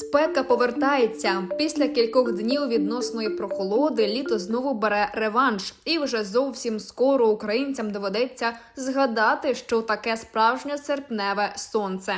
Спека повертається після кількох днів відносної прохолоди. Літо знову бере реванш, і вже зовсім скоро українцям доведеться згадати, що таке справжнє серпневе сонце.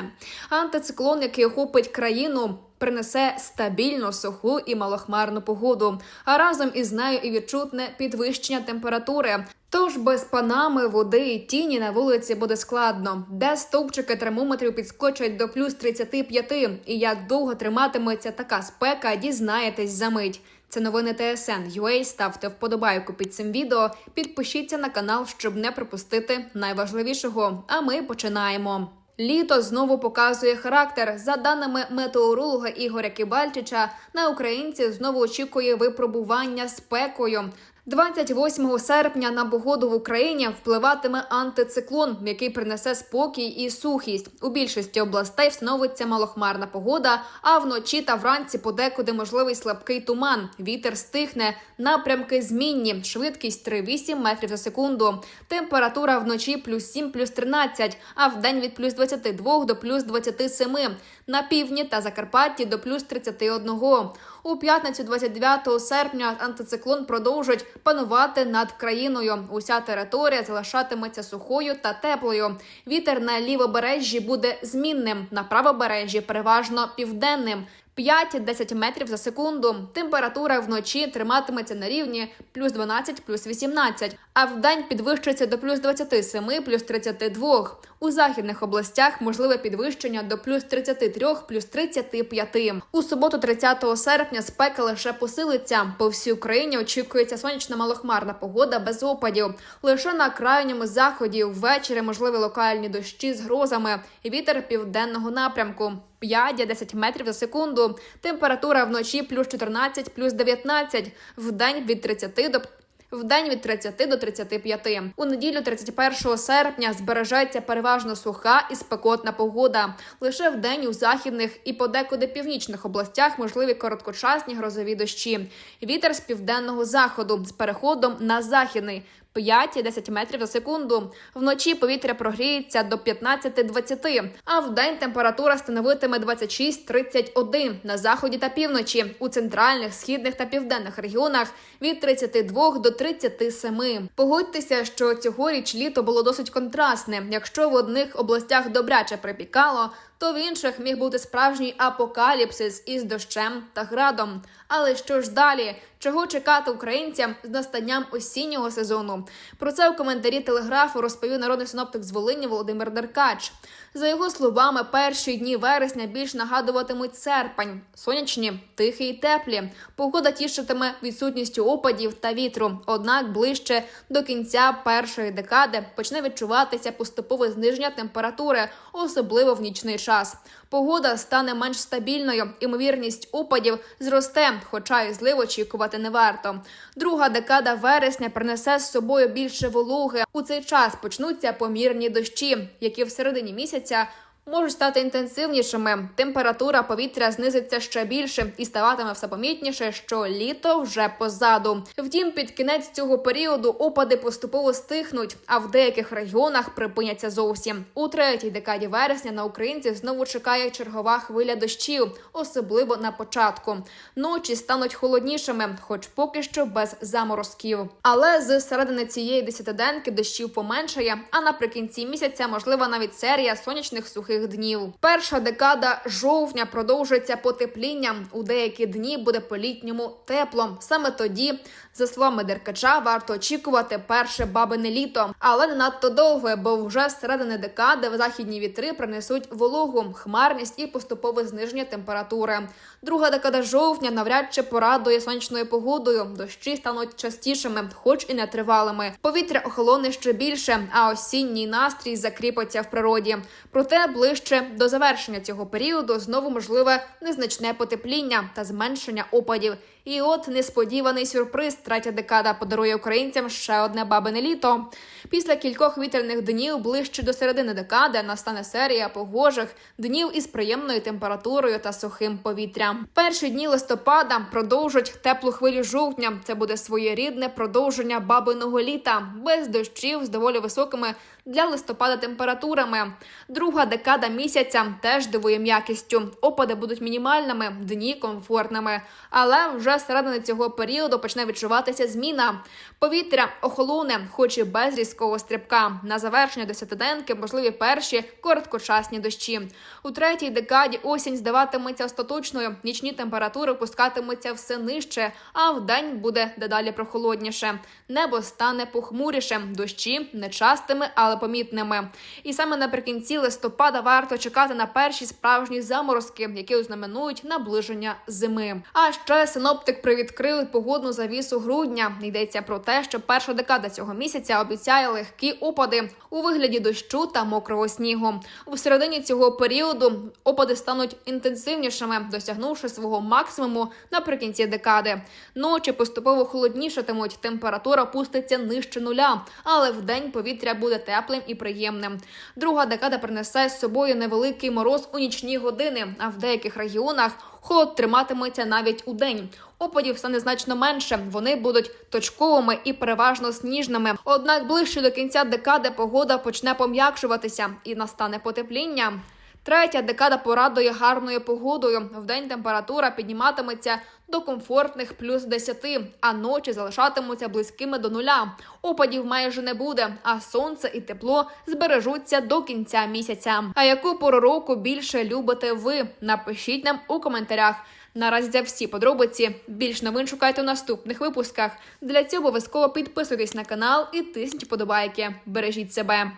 Антициклон, який охопить країну. Принесе стабільну, суху і малохмарну погоду, а разом із нею і відчутне підвищення температури. Тож без панами, води і тіні на вулиці буде складно, де стовпчики термометрів підскочать до плюс 35. І як довго триматиметься така спека, дізнаєтесь за мить. Це новини ТСН UA. Ставте вподобайку під цим відео, підпишіться на канал, щоб не пропустити найважливішого. А ми починаємо. Літо знову показує характер. За даними метеоролога Ігоря Кібальчича, на українців знову очікує випробування спекою. 28 серпня на погоду в Україні впливатиме антициклон, який принесе спокій і сухість. У більшості областей встановиться малохмарна погода, а вночі та вранці подекуди можливий слабкий туман. Вітер стихне, напрямки змінні, швидкість 3,8 метрів за секунду. Температура вночі плюс 7, плюс 13, а в день від плюс 22 до плюс 27. На півдні та Закарпатті до плюс 31. У п'ятницю 29 серпня антициклон продовжить панувати над країною. Уся територія залишатиметься сухою та теплою. Вітер на лівобережжі буде змінним, на правобережжі переважно південним. 5-10 метрів за секунду. Температура вночі триматиметься на рівні плюс 12, плюс 18, а вдень підвищиться до плюс 27, плюс 32. У західних областях можливе підвищення до плюс 33, плюс 35. У суботу, 30 серпня, спека лише посилиться. По всій Україні очікується сонячна малохмарна погода без опадів. Лише на крайньому заході ввечері можливі локальні дощі з грозами. Вітер південного напрямку. 5-10 метрів за секунду. Температура вночі плюс 14, плюс 19, вдень від 30 до в день від 30 до 35. У неділю 31 серпня збережеться переважно суха і спекотна погода. Лише в день у західних і подекуди північних областях можливі короткочасні грозові дощі. Вітер з південного заходу з переходом на західний. 5-10 метрів за секунду. Вночі повітря прогріється до 15-20, а в день температура становитиме 26-31 на заході та півночі, у центральних, східних та південних регіонах від 32 до 37. Погодьтеся, що цьогоріч літо було досить контрастне. Якщо в одних областях добряче припікало, то в інших міг бути справжній апокаліпсис із дощем та градом. Але що ж далі? Чого чекати українцям з настанням осіннього сезону? Про це у коментарі телеграфу розповів народний синоптик з Волині Володимир Деркач. За його словами, перші дні вересня більш нагадуватимуть серпень, сонячні, тихі й теплі. Погода тішитиме відсутністю опадів та вітру. Однак ближче до кінця першої декади почне відчуватися поступове зниження температури, особливо в нічний час. Погода стане менш стабільною, імовірність опадів зросте, хоча і злив очікувати не варто. Друга декада вересня принесе з собою більше вологи. У цей час почнуться помірні дощі, які в середині місяця місяця Можуть стати інтенсивнішими. Температура повітря знизиться ще більше і ставатиме все помітніше, що літо вже позаду. Втім, під кінець цього періоду опади поступово стихнуть, а в деяких регіонах припиняться зовсім. У третій декаді вересня на українців знову чекає чергова хвиля дощів, особливо на початку. Ночі стануть холоднішими, хоч поки що без заморозків. Але з середини цієї десятиденки дощів поменшає. А наприкінці місяця можлива навіть серія сонячних сухих днів. Перша декада жовтня продовжується потеплінням. У деякі дні буде по-літньому тепло. Саме тоді, за словами Деркача, варто очікувати перше бабине літо, але не надто довго, бо вже з середини декади західні вітри принесуть вологу, хмарність і поступове зниження температури. Друга декада жовтня навряд чи порадує сонячною погодою. Дощі стануть частішими, хоч і нетривалими. Повітря охолоне ще більше, а осінній настрій закріпиться в природі. Проте ближче до завершення цього періоду знову можливе незначне потепління та зменшення опадів. І от несподіваний сюрприз. Третя декада подарує українцям ще одне бабине літо. Після кількох вітряних днів ближче до середини декади настане серія погожих днів із приємною температурою та сухим повітрям. Перші дні листопада продовжать теплу хвилю жовтня. Це буде своєрідне продовження бабиного літа без дощів з доволі високими для листопада температурами. Друга декада місяця теж дивує м'якістю. Опади будуть мінімальними, дні комфортними. Але вже з середини цього періоду почне відчуватися зміна. Повітря охолоне, хоч і без різкого стрибка. На завершення десятиденки можливі перші короткочасні дощі. У третій декаді осінь здаватиметься остаточною. Нічні температури пускатимуться все нижче, а вдень буде дедалі прохолодніше. Небо стане похмуріше, дощі нечастими, але помітними. І саме наприкінці листопада варто чекати на перші справжні заморозки, які ознаменують наближення зими. А ще синоптик привідкрили погодну завісу грудня. Йдеться про те, що перша декада цього місяця обіцяє легкі опади у вигляді дощу та мокрого снігу. У середині цього періоду опади стануть інтенсивнішими, досягнувши свого максимуму наприкінці декади. Ночі поступово холоднішатимуть, температура пуститься нижче нуля, але вдень повітря буде теплим і приємним. Друга декада принесе з собою невеликий мороз у нічні години, а в деяких регіонах холод триматиметься навіть у день. Опадів стане значно менше. Вони будуть точковими і переважно сніжними. Однак ближче до кінця декади погода почне пом'якшуватися і настане потепління. Третя декада порадує гарною погодою. Вдень температура підніматиметься до комфортних плюс 10, а ночі залишатимуться близькими до нуля. Опадів майже не буде, а сонце і тепло збережуться до кінця місяця. А яку пору року більше любите ви? Напишіть нам у коментарях. Наразі це всі подробиці. Більш новин шукайте у наступних випусках. Для цього обов'язково підписуйтесь на канал і тисніть подобайки. Бережіть себе.